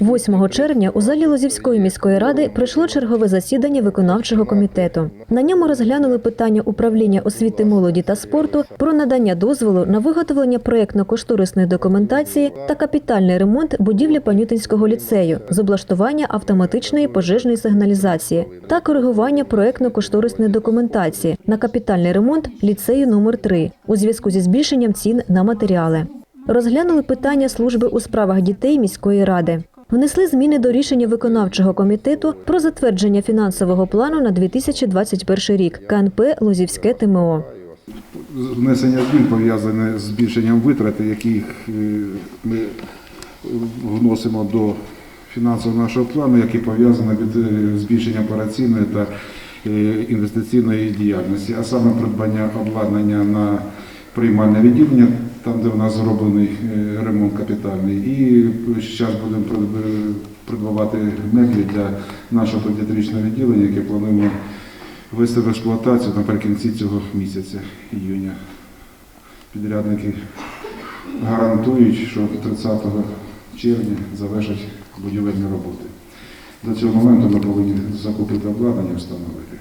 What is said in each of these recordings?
8 червня у залі Лозівської міської ради пройшло чергове засідання виконавчого комітету. На ньому розглянули питання управління освіти молоді та спорту про надання дозволу на виготовлення проєктно-кошторисної документації та капітальний ремонт будівлі Панютинського ліцею з облаштування автоматичної пожежної сигналізації та коригування проєктно-кошторисної документації на капітальний ремонт ліцею номер 3 у зв'язку зі збільшенням цін на матеріали. Розглянули питання служби у справах дітей міської ради. Внесли зміни до рішення виконавчого комітету про затвердження фінансового плану на 2021 рік КНП Лозівське ТМО. Внесення змін пов'язане з збільшенням витрат, яких е, ми вносимо до фінансового нашого плану, які пов'язані від е, збільшення операційної та е, інвестиційної діяльності, а саме придбання обладнання на приймальне відділення, там де в нас зроблений е, ремонт капітальний, і зараз будемо прид- придбавати меблі для нашого педіатричного відділення, яке плануємо ввести в експлуатацію наприкінці цього місяця, іюня. Підрядники гарантують, що 30 червня завершать будівельні роботи. До цього моменту ми повинні закупити обладнання і встановити.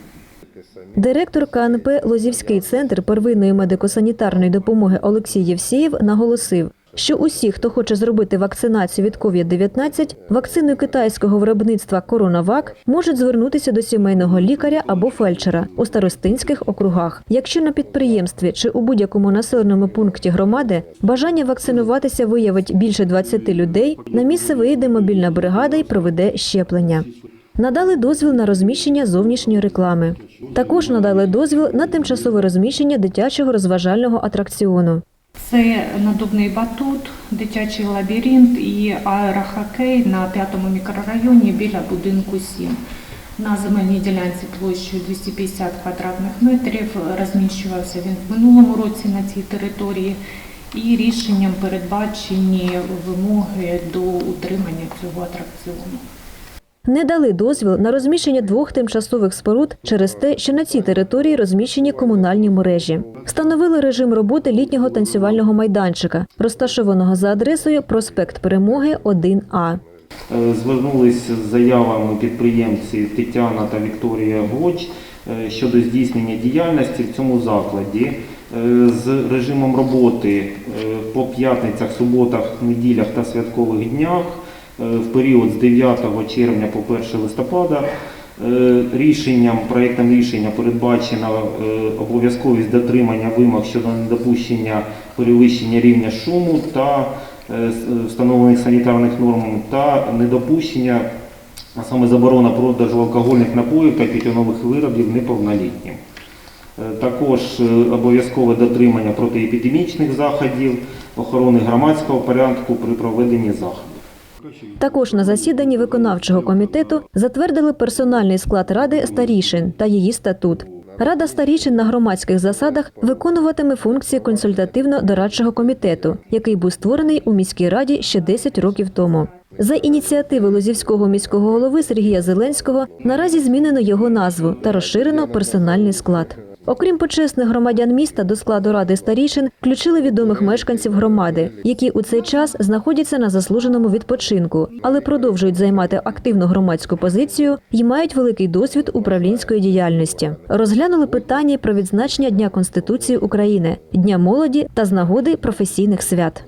Директор КНП Лозівський центр первинної медико-санітарної допомоги Олексій Євсієв наголосив, що усі, хто хоче зробити вакцинацію від COVID-19 вакциною китайського виробництва Коронавак, можуть звернутися до сімейного лікаря або фельдшера у старостинських округах. Якщо на підприємстві чи у будь-якому населеному пункті громади бажання вакцинуватися виявить більше 20 людей, на місце виїде мобільна бригада і проведе щеплення. Надали дозвіл на розміщення зовнішньої реклами. Також надали дозвіл на тимчасове розміщення дитячого розважального атракціону. Це надувний батут, дитячий лабіринт і аерохокей на п'ятому мікрорайоні біля будинку 7. На земельній ділянці площею 250 квадратних метрів розміщувався він в минулому році на цій території. І рішенням передбачені вимоги до утримання цього атракціону. Не дали дозвіл на розміщення двох тимчасових споруд через те, що на цій території розміщені комунальні мережі. Встановили режим роботи літнього танцювального майданчика, розташованого за адресою проспект Перемоги 1А. Е, Звернулися з заявами підприємці Тетяна та Вікторія Гоч е, щодо здійснення діяльності в цьому закладі Е, з режимом роботи по п'ятницях, суботах, неділях та святкових днях в період з 9 червня по 1 листопада. Е, Рішенням, проєктом рішення передбачено е, обов'язковість дотримання вимог щодо недопущення перевищення рівня шуму та е, встановлених санітарних норм та недопущення, а саме заборона продажу алкогольних напоїв та тютюнових виробів неповнолітнім. Е, Також е, обов'язкове дотримання протиепідемічних заходів, охорони громадського порядку при проведенні заходів. Також на засіданні виконавчого комітету затвердили персональний склад ради старішин та її статут. Рада старішин на громадських засадах виконуватиме функції консультативно-дорадчого комітету, який був створений у міській раді ще 10 років тому. За ініціативи Лозівського міського голови Сергія Зеленського наразі змінено його назву та розширено персональний склад. Окрім почесних громадян міста, до складу ради старішин включили відомих мешканців громади, які у цей час знаходяться на заслуженому відпочинку, але продовжують займати активну громадську позицію і мають великий досвід управлінської діяльності. Розглянули питання про відзначення Дня Конституції України, Дня молоді та з нагоди професійних свят.